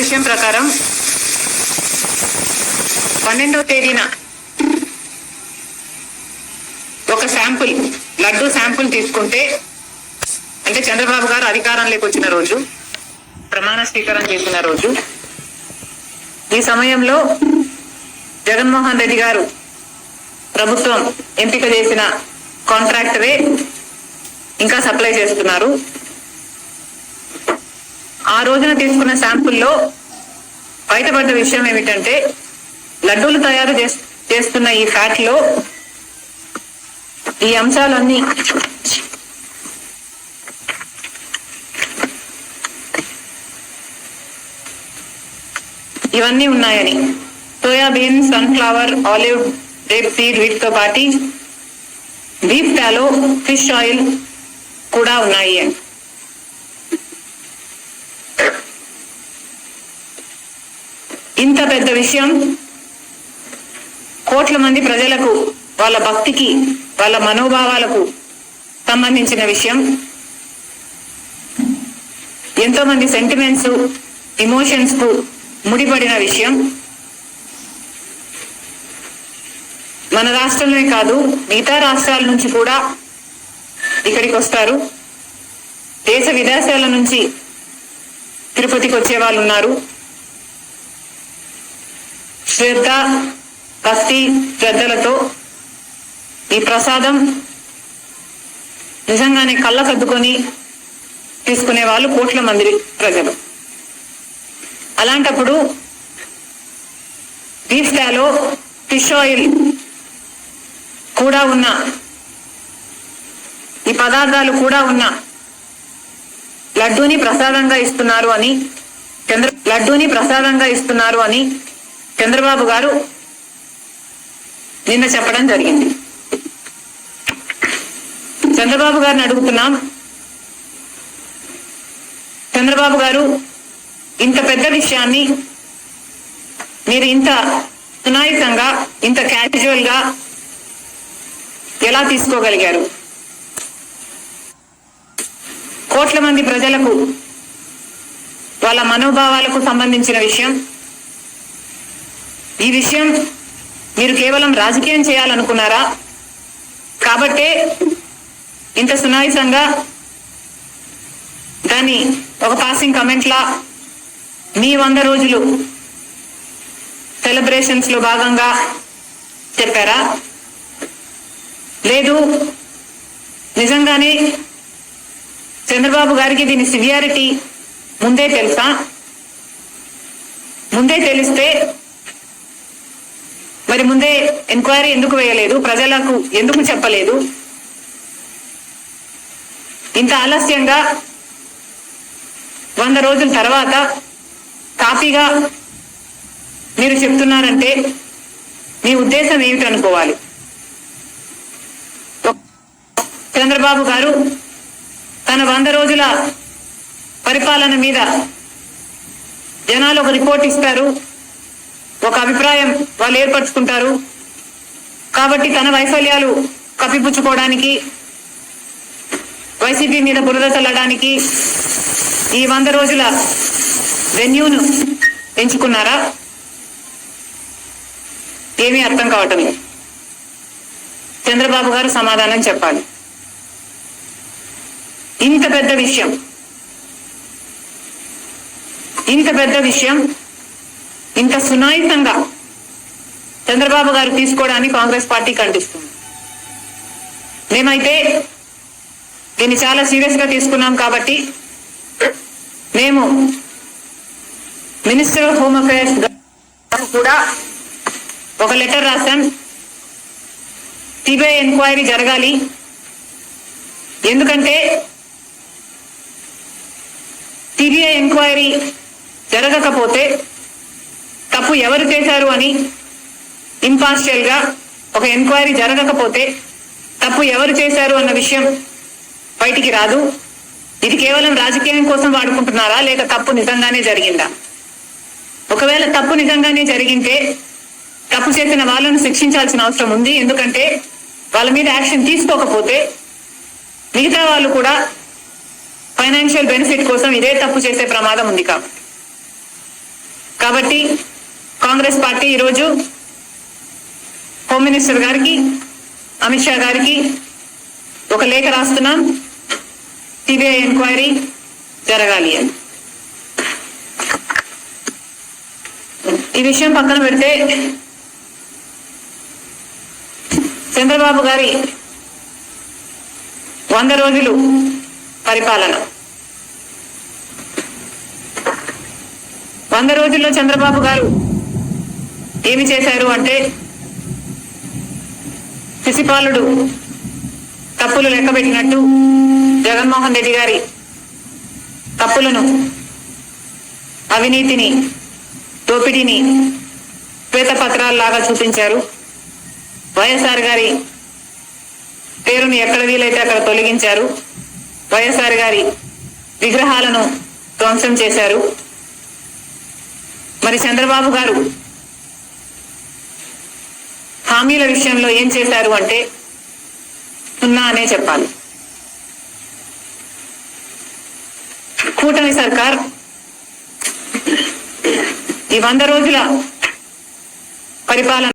విషయం ప్రకారం పన్నెండవ తేదీన ఒక శాంపుల్ లడ్డు శాంపుల్ తీసుకుంటే అంటే చంద్రబాబు గారు అధికారంలోకి వచ్చిన రోజు ప్రమాణ స్వీకారం చేసిన రోజు ఈ సమయంలో జగన్మోహన్ రెడ్డి గారు ప్రభుత్వం ఎంపిక చేసిన కాంట్రాక్టరే ఇంకా సప్లై చేస్తున్నారు. ఆ రోజున తీసుకున్న శాంపుల్లో బయటపడ్డ విషయం ఏమిటంటే లడ్డూలు తయారు చేస్తున్న ఈ ఫ్యాట్లో ఈ అంశాలన్నీ ఇవన్నీ ఉన్నాయని. Soybean sunflower olive rapeseed వీటితో పాటి బీఫ్ టాలో ఫిష్ ఆయిల్ కూడా ఉన్నాయి అని. ఇంత పెద్ద విషయం? కోట్ల మంది ప్రజలకు వాళ్ళ భక్తికి వాళ్ళ మనోభావాలకు సంబంధించిన విషయం. ఎంతో మంది సెంటిమెంట్స్ ఇమోషన్స్కు ముడిపడిన విషయం. మన రాష్ట్రంలోనే కాదు మిగతా రాష్ట్రాల నుంచి కూడా ఇక్కడికి వస్తారు. దేశ విదేశాల నుంచి తిరుపతికి వచ్చే వాళ్ళు ఉన్నారు. శ్రద్ధ భక్తి శ్రద్ధలతో ఈ ప్రసాదం నిజంగానే కళ్ళ కద్దుకొని తీసుకునే వాళ్ళు కోట్ల మంది ప్రజలు. అలాంటప్పుడు బీఫ్ ఫిష్ ఆయిల్ కూడా ఉన్న ఈ పదార్థాలు కూడా ఉన్న లడ్డూని ప్రసాదంగా ఇస్తున్నారు అని చంద్ర లడ్డూని ప్రసాదంగా ఇస్తున్నారు అని చంద్రబాబు గారు నిన్న చెప్పడం జరిగింది. చంద్రబాబు గారిని అడుగుతున్నాం చంద్రబాబు గారు ఇంత పెద్ద విషయాన్ని మీరు ఇంత సునాయితంగా ఇంత క్యాజువల్గా ఎలా తీసుకోగలిగారు? కోట్ల మంది ప్రజలకు వాళ్ళ మనోభావాలకు సంబంధించిన విషయం ఈ విషయం మీరు కేవలం రాజకీయం చేయాలనుకున్నారా? కాబట్టే ఇంత సునాయసంగా దాన్ని ఒక పాసింగ్ కమెంట్లా మీ వంద రోజులు సెలబ్రేషన్స్లో భాగంగా చెప్పారా? లేదు నిజంగానే చంద్రబాబు గారికి దీని సివియారిటీ ముందే తెలుసా? ముందే తెలిస్తే మరి ముందే ఎంక్వైరీ ఎందుకు వేయలేదు? ప్రజలకు ఎందుకు చెప్పలేదు? ఇంత ఆలస్యంగా వంద రోజుల తర్వాత కాపీగా మీరు చెప్తున్నారంటే మీ ఉద్దేశం ఏమిటనుకోవాలి చంద్రబాబు గారు తన వంద రోజుల పరిపాలన మీద జనాలు ఒక రిపోర్ట్ ఇస్తారు. ఒక అభిప్రాయం వాళ్ళు ఏర్పరచుకుంటారు. కాబట్టి తన వైఫల్యాలు కప్పిపుచ్చుకోవడానికి వైసీపీ మీద బురద చల్లడానికి ఈ వంద రోజుల వెన్యూను ఎంచుకున్నారా? ఏమీ అర్థం కావటం లేదు చంద్రబాబు గారు సమాధానం చెప్పాలి. ఇంత పెద్ద విషయం ఇంత పెద్ద విషయం ఇంత సునాయితంగా చంద్రబాబు గారు తీసుకోవడాన్ని కాంగ్రెస్ పార్టీ ఖండిస్తుంది మేమైతే దీన్ని చాలా సీరియస్గా తీసుకున్నాం కాబట్టి మేము మినిస్టర్ ఆఫ్ హోమ్ అఫైర్స్ కూడా ఒక లెటర్ రాశాం. సిబిఐ ఎంక్వైరీ జరగాలి. ఎందుకంటే సిబిఐ ఎంక్వైరీ జరగకపోతే తప్పు ఎవరు చేశారు అని ఇంపార్షియల్గా ఒక ఎంక్వైరీ జరగకపోతే తప్పు ఎవరు చేశారు అన్న విషయం బయటికి రాదు. ఇది కేవలం రాజకీయం కోసం వాడుకుంటున్నారా? లేక తప్పు నిజంగానే జరిగిందా? ఒకవేళ తప్పు నిజంగానే జరిగింటే తప్పు చేసిన వాళ్ళను శిక్షించాల్సిన అవసరం ఉంది. ఎందుకంటే వాళ్ళ మీద యాక్షన్ తీసుకోకపోతే మిగతా వాళ్ళు కూడా ఫైనాన్షియల్ బెనిఫిట్ కోసం ఇదే తప్పు చేసే ప్రమాదం ఉంది కాబట్టి. కాబట్టి కాంగ్రెస్ పార్టీ ఈరోజు హోమ్ మినిస్టర్ గారికి అమిత్ షా గారికి ఒక లేఖ రాస్తున్నాం. సిబిఐ ఎంక్వైరీ జరగాలి అని. ఈ విషయం పక్కన పెడితే చంద్రబాబు గారి వంద రోజులు పరిపాలన. వంద రోజుల్లో చంద్రబాబు గారు ఏమి చేశారు అంటే శిశుపాలుడు తప్పులు లెక్కబెట్టినట్టు జగన్మోహన్ రెడ్డి గారి తప్పులను అవినీతిని దోపిడీని శ్వేతపత్రాల్లాగా చూపించారు. వైఎస్ఆర్ గారి పేరును ఎక్కడ వీలైతే అక్కడ తొలగించారు. వైఎస్ఆర్ గారి విగ్రహాలను ధ్వంసం చేశారు. మరి చంద్రబాబు గారు హామీల విషయంలో ఏం చేశారు అంటే సున్నా అనే చెప్పాలి. కూటమి సర్కార్ ఈ వంద రోజుల పరిపాలన